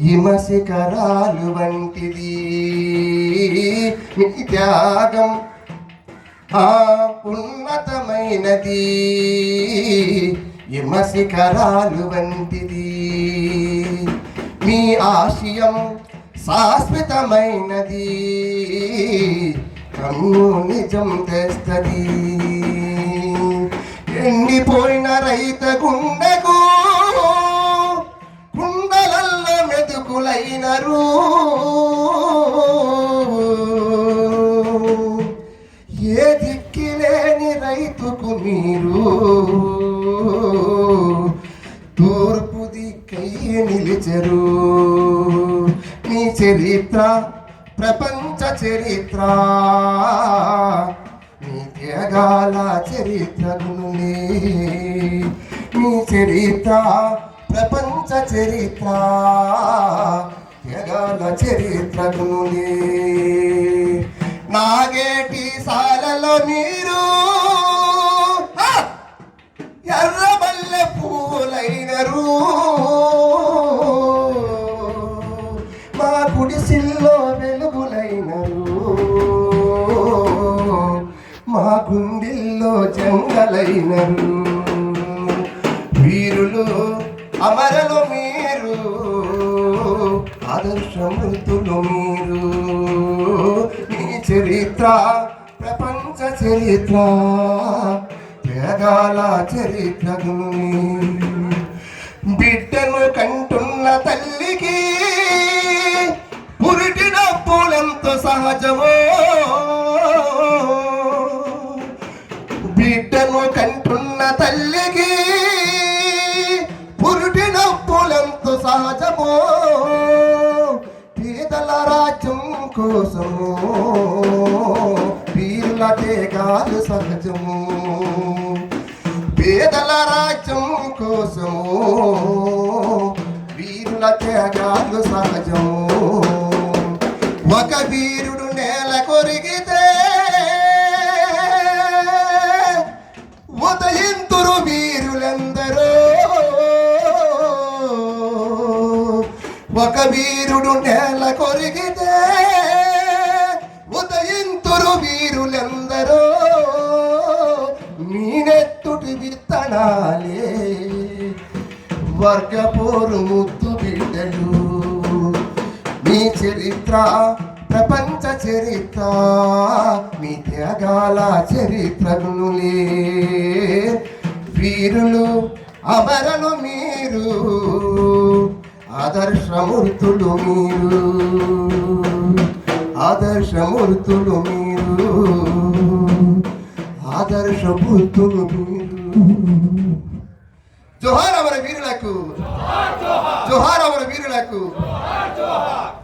హిమశిఖరాలు వంటిది. మీ త్యాగం ఆ ఉన్నతమైనది. హిమశిఖరాలు వంటిది. మీ ఆశయం శాశ్వతమైనది. కన్ను నిజం తెస్తది. ఎండిపోయిన రైత గుండెకు మెతుకులైనరు ఏ దిక్కిలేని రైతుకు మీరు తూర్పు దిక్కై నిలిచరు. మీ చరిత్ర ప్రపంచ చరిత్ర మీ త్యాగాల చరిత్రకునులే మీ చరిత్ర ప్రపంచ చరిత్ర త్యాగాల చరిత్రకుని నాగేటి సాలలో నీరు. ఎర్రబల్లె పూలైనరు. మా గుడిసిల్లో వెలుగులైనరు. మా గుండెల్లో జంగలైనరు. వీరులు అమరలో ఆదర్శమృతులు మీరు. మీ చరిత్ర ప్రపంచ చరిత్ర వేదాల చరిత్రను బిడ్డను కంటున్న తల్లికి పురిటిన పూలెంతో సహజమో. బిడ్డను కంటున్న తల్లికి కోసము వీరులకే కాదు సహజము. పేదల రాజ్యం కోసము వీరులకే కాదు సహజము. ఒక వీరుడు నేల కొరిగితే ఉదయంతురు వీరులందరూ. ఒక వీరుడు నేల కొరిగితే ఎందరో మీనెత్తుటి విత్తనాలే. వర్గపోరు ముద్దు బిడ్డలు మీ చరిత్ర ప్రపంచ చరిత్ర మీ త్యాగాల చరిత్రనులే. వీరులు అమరలు మీరు ఆదర్శమూర్తులు మీరు ఆదర్శమూర్తులు మీరు. সবুজ জোহার আমার বীর লাকু জোহার। আমার বীর জোহার জোহার।